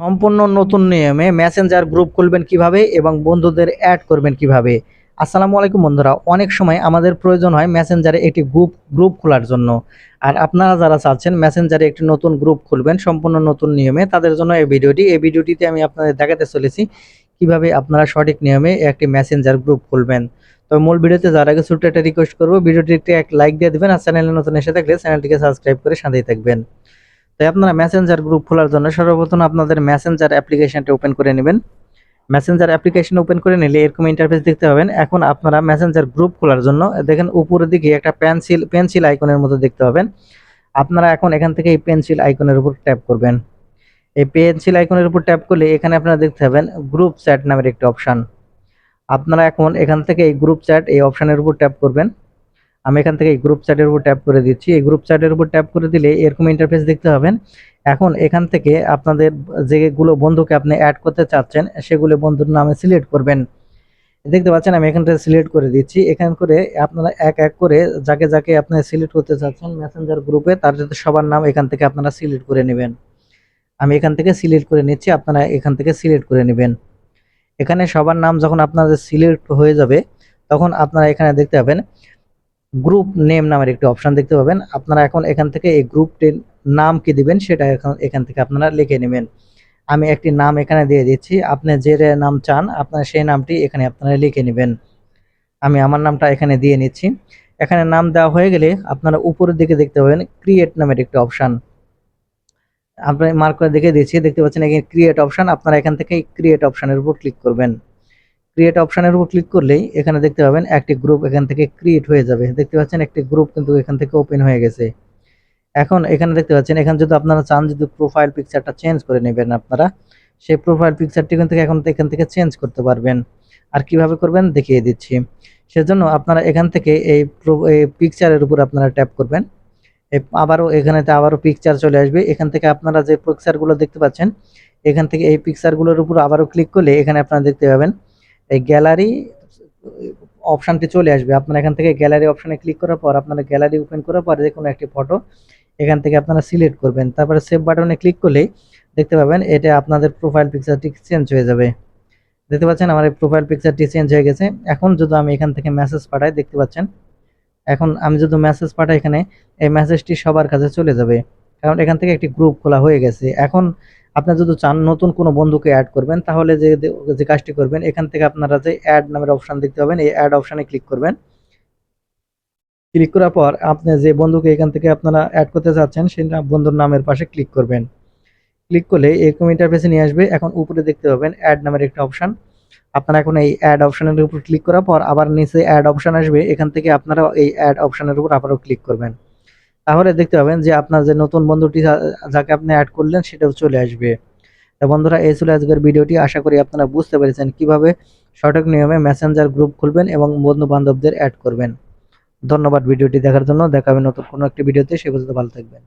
সম্পূর্ণ নতুন নিয়মে মেসেঞ্জার গ্রুপ খুলবেন কীভাবে এবং বন্ধুদের অ্যাড করবেন কীভাবে? আসসালামু আলাইকুম বন্ধুরা, অনেক সময় আমাদের প্রয়োজন হয় মেসেঞ্জারে একটি গ্রুপ গ্রুপ খোলার জন্য। আর আপনারা যারা চাচ্ছেন মেসেঞ্জারে একটি নতুন গ্রুপ খুলবেন, সম্পূর্ণ নতুন নিয়মে, তাদের জন্য এই ভিডিওটি, এই ভিডিওটিতে আমি আপনাদের দেখাতে চলেছি কীভাবে আপনারা সঠিক নিয়মে একটি মেসেঞ্জার গ্রুপ খুলবেন। তো মূল ভিডিওতে যার আগে ছোট্ট একটা রিকোয়েস্ট করব, ভিডিওটিতে এক লাইক দিয়ে দেবেন আর চ্যানেলে নতুন এসে থাকলে চ্যানেলটিকে সাবস্ক্রাইব করে সাথেই থাকবেন। তাই আপনারা মেসেঞ্জার গ্রুপ খোলার জন্য সর্বপ্রথম আপনাদের মেসেঞ্জার অ্যাপ্লিকেশনটা ওপেন করে নেবেন। মেসেঞ্জার অ্যাপ্লিকেশন ওপেন করে নিলে এরকম ইন্টারফেস দেখতে পাবেন। এখন আপনারা মেসেঞ্জার গ্রুপ খোলার জন্য দেখেন উপরের দিকে একটা পেন্সিল পেন্সিল আইকনের মতো দেখতে পাবেন। আপনারা এখন এখান থেকে এই পেন্সিল আইকনের উপর ট্যাপ করবেন। এই পেন্সিল আইকনের উপর ট্যাপ করলে এখানে আপনারা দেখতে পাবেন গ্রুপ চ্যাট নামের একটি অপশান আপনারা এখন এখান থেকে এই গ্রুপ চ্যাট এই অপশানের উপর ট্যাপ করবেন। আমি এখান থেকে এই গ্রুপ চ্যাটের উপর ট্যাপ করে দিচ্ছি। এই গ্রুপ চ্যাটের উপর ট্যাপ করে দিলে এরকম ইন্টারফেস দেখতে পাবেন। এখন এখান থেকে আপনাদের যেগুলো বন্ধুকে আপনি অ্যাড করতে চাচ্ছেন, সেগুলো বন্ধুর নামে সিলেক্ট করবেন। দেখতে পাচ্ছেন আমি এখান থেকে সিলেক্ট করে দিচ্ছি। এখান করে আপনারা এক এক করে যাকে যাকে আপনি সিলেক্ট করতে চাচ্ছেন মেসেঞ্জার গ্রুপে তার যাতে সবার নাম এখান থেকে আপনারা সিলেক্ট করে নেবেন। আমি এখান থেকে সিলেক্ট করে নিচ্ছি, আপনারা এখান থেকে সিলেক্ট করে নেবেন। এখানে সবার নাম যখন আপনাদের সিলেক্ট হয়ে যাবে, তখন আপনারা এখানে দেখতে পাবেন গ্রুপ নেম নামের একটি অপশন দেখতে পাবেন। আপনারা এখন এখান থেকে এই গ্রুপটির নাম কি দিবেন, সেটা এখন এখান থেকে আপনারা লিখে নেবেন। আমি একটি নাম এখানে দিয়ে দিচ্ছি। আপনি যে নাম চান, আপনার সেই নামটি এখানে আপনারা লিখে নেবেন। আমি আমার নামটা এখানে দিয়ে নিচ্ছি। এখানে নাম দেওয়া হয়ে গেলে আপনারা উপরের দিকে দেখতে পাবেন ক্রিয়েট নামের একটি অপশান আপনি মার্ক করে দেখে দিচ্ছি। দেখতে পাচ্ছেন এখানে ক্রিয়েট অপশান আপনারা এখান থেকে ক্রিয়েট অপশানের উপর ক্লিক করবেন। ক্রিয়েট অপশানের উপর ক্লিক করলেই এখানে দেখতে পাবেন একটি গ্রুপ এখান থেকে ক্রিয়েট হয়ে যাবে। দেখতে পাচ্ছেন একটি গ্রুপ কিন্তু এখান থেকে ওপেন হয়ে গেছে। এখন এখানে দেখতে পাচ্ছেন, এখানে যদি আপনারা চান যদি প্রোফাইল পিকচারটা চেঞ্জ করে নেবেন আপনারা, সেই প্রোফাইল পিকচারটি কিন্তু এখন এখান থেকে চেঞ্জ করতে পারবেন। আর কীভাবে করবেন দেখিয়ে দিচ্ছি। সেজন্য আপনারা এখান থেকে এই পিকচারের উপর আপনারা ট্যাপ করবেন। আবারও এখানে আবারও পিকচার চলে আসবে। এখান থেকে আপনারা যে পিকচারগুলো দেখতে পাচ্ছেন, এখান থেকে এই পিকচারগুলোর উপর আবারও ক্লিক করলে এখানে আপনারা দেখতে পাবেন এই গ্যালারি অপশানটি চলে আসবে। আপনারা এখান থেকে গ্যালারি অপশানে ক্লিক করার পর আপনারা গ্যালারি ওপেন করার পর যে কোনো একটি ফটো এখান থেকে আপনারা সিলেক্ট করবেন। তারপরে সেভ বাটনে ক্লিক করলেই দেখতে পাবেন এটা আপনাদের প্রোফাইল পিকচারটি চেঞ্জ হয়ে যাবে। দেখতে পাচ্ছেন আমার এই প্রোফাইল পিকচারটি চেঞ্জ হয়ে গেছে। এখন যদি আমি এখান থেকে মেসেজ পাঠাই, দেখতে পাচ্ছেন? এখন আমি যদি মেসেজ পাঠাই এখানে, এই মেসেজটি সবার কাছে চলে যাবে। কারণ এখান থেকে একটি গ্রুপ খোলা হয়ে গেছে। এখন আপনি যদি চান নতুন কোনো বন্ধুকে অ্যাড করবেন, তাহলে যে যে কাজটি করবেন, এখান থেকে আপনারা যে অ্যাড নামের অপশান দেখতে পাবেন, এই অ্যাড অপশানে ক্লিক করবেন। ক্লিক করার পর আপনি যে বন্ধুকে এখান থেকে আপনারা অ্যাড করতে চাচ্ছেন, সেই বন্ধুর নামের পাশে ক্লিক করবেন। ক্লিক করলে এরকম ইন্টারফেসে নিয়ে আসবে। এখন উপরে দেখতে পাবেন অ্যাড নামের একটা অপশান আপনারা এখন এই অ্যাড অপশানের উপর ক্লিক করার পর আবার নিচে অ্যাড অপশান আসবে। এখান থেকে আপনারা এই অ্যাড অপশানের উপর আবারও ক্লিক করবেন। তাহলে দেখতে পাবেন যে আপনার যে নতুন বন্ধুটি যাকে আপনি অ্যাড করলেন সেটাও চলে আসবে। তো বন্ধুরা, এই ছিল আজকের ভিডিওটি। আশা করি আপনারা বুঝতে পেরেছেন কীভাবে সঠিক নিয়মে মেসেঞ্জার গ্রুপ খুলবেন এবং বন্ধু বান্ধবদের অ্যাড করবেন। ধন্যবাদ ভিডিওটি দেখার জন্য। দেখাবেন নতুন কোনো একটি ভিডিওতে। সে পর্যন্ত ভালো থাকবেন।